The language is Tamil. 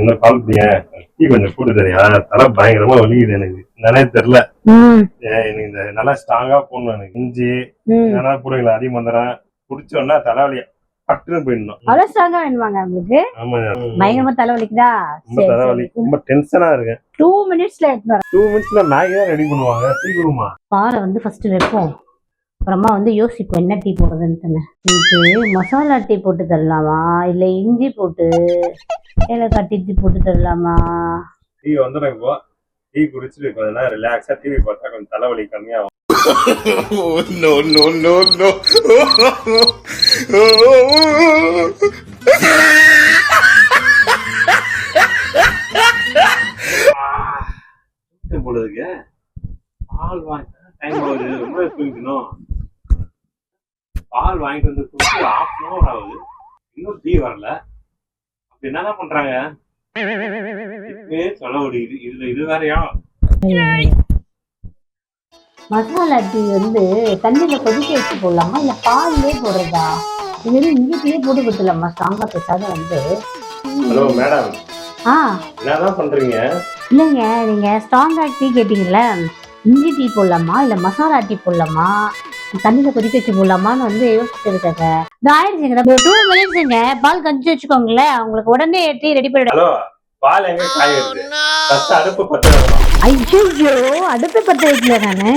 இன்னும் கால் பண்ணிய டீ கொஞ்சம் போட்டு தரியா தலை பயங்கரமா வலிக்குது எனக்கு. என்னன்னே தெரியல. எனக்கு இந்த நல்லா ஸ்ட்ராங்கா போடணும் எனக்கு. இஞ்சி என்னன்னா போடுவீங்களா அடி மந்திரம் குடிச்சோன்னா தலைவலி பட்டுன்னு போயிடணும். அவ்வளவு ஸ்ட்ராங்கா வேணுமாங்க உங்களுக்கு? பயங்கரமா தலைவலிக்குதா ரொம்ப தலைவலி ரொம்ப டென்ஷனா இருக்கேன். டூ மினிட்ஸ்ல டூ மினிட்ஸ்ல மேகி தான் ரெடி பண்ணுவாங்க. டீ குடுமா பாலை வந்து ஃபர்ஸ்ட் வைப்போம். அப்புறமா வந்து யோசிப்போம் என்ன டீ போடுறதுன்னு இதுக்கு மசாலா டீ போட்டு தரலாமா? இல்ல இஞ்சி போட்டு ஏலக்காய் டீ போட்டு தரலாமா? டீ வந்துடும் இப்போ. டீ குடிச்சிட்டு கொஞ்ச நேரம் ரிலாக்ஸா டிவி பார்த்தா கொஞ்சம் தலைவலி கம்மியாகும். no, no, no, no. பொழுதுக்கு பால் வாங்கி டைம் ஆகுது ரொம்ப பால் வாங்கிட்டு வந்து கொடுத்து ஹாஃப் அன் ஹவர் ஆகுது. இன்னும் டீ வரல. என்னதான் பண்றாங்க? சொல்ல முடியுது. இதுல இது வேறயா? மசாலா டீ வந்து தண்ணியில கொதிக்க வச்சு போடலாமா? இல்ல பால்லே போடுறதா? இது வெறும் இஞ்சி டீயே போட்டு கொடுத்துடலாமா? ஸ்ட்ராங்கா பேசாத வந்து. Hello madam. ஆ. என்னதான் பண்றீங்க? இல்லைங்க நீங்க ஸ்ட்ராங்கா டீ கேட்டீங்கல்ல இஞ்சி டீ போடலாமா? இல்ல மசாலா டீ போடலாமா? தண்ணியில கொதிக்க வச்சு போடலாமான்னு வந்து யோசிச்சுட்டு இருக்காங்க. ஆயிடுச்சுங்க ஒரு டூ மினிட்ஸுங்க பால் கஞ்சி வச்சுக்கோங்களேன். உங்களுக்கு உடனே டீ ரெடி பண்ணிவிடும் ஹலோ பால் எங்க அடுப்பு பத்த ஐயோ அடுப்பு பத்த வைக்கல நானு.